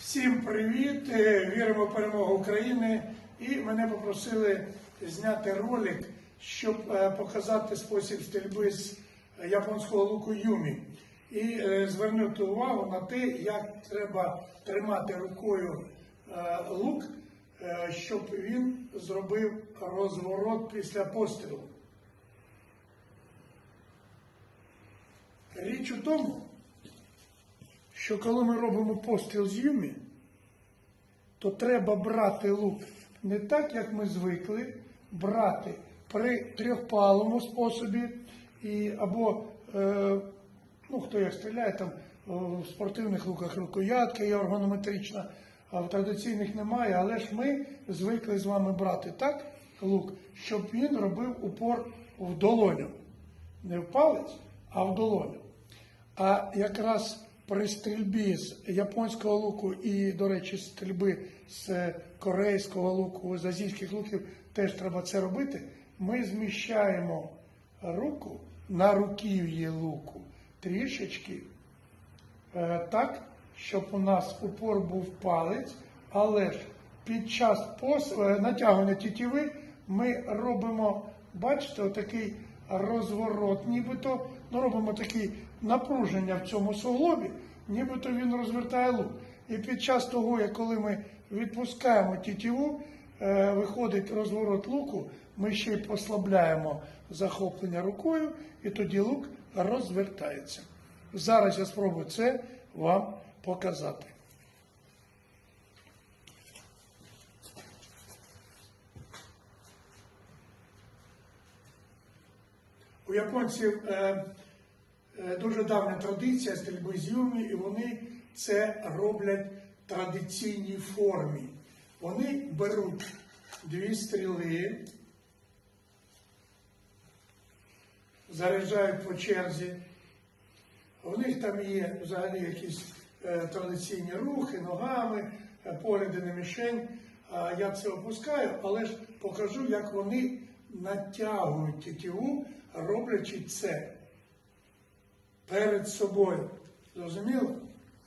Всім привіт! Е, Віримо в перемогу України. І мене попросили зняти ролик, щоб е, показати спосіб стрільби з японського луку Юмі. І е, звернути увагу на те, як треба тримати рукою е, лук, е, щоб він зробив розворот після пострілу. Річ у тому, що коли ми робимо постріл з юмі, то треба брати лук не так, як ми звикли, брати при трьохпалому способі, і, або, е, ну хто як стріляє, там в спортивних луках рукоятка є органометрична, а в традиційних немає, але ж ми звикли з вами брати так лук, щоб він робив упор в долоню. Не в палець, а в долоню. А якраз при стрільбі з японського луку і, до речі, стрільби з корейського луку, з азійських луків теж треба це робити. Ми зміщаємо руку на руків'ї луку трішечки е, так, щоб у нас упор був палець, але ж під час пос... е, натягування тітіви ми робимо, бачите, отакий розворот, нібито ну, робимо таке напруження в цьому суглобі, нібито він розвертає лук. І під час того, як коли ми відпускаємо тітіву, е, виходить розворот луку, ми ще й послабляємо захоплення рукою, і тоді лук розвертається. Зараз я спробую це вам показати. У японців е, е, дуже давня традиція стрільби з юмі, і вони це роблять в традиційній формі. Вони беруть дві стріли, заряджають по черзі. У них там є взагалі якісь е, традиційні рухи ногами, е, погляди на мішень. Я це опускаю, але ж покажу, як вони натягують тетиву, роблячи це перед собою. Зрозуміло?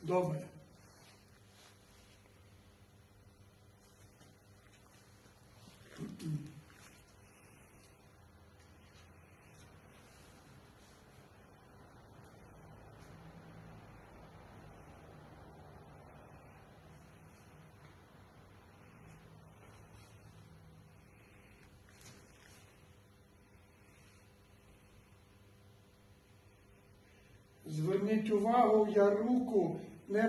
Добре. Зверніть увагу, я руку не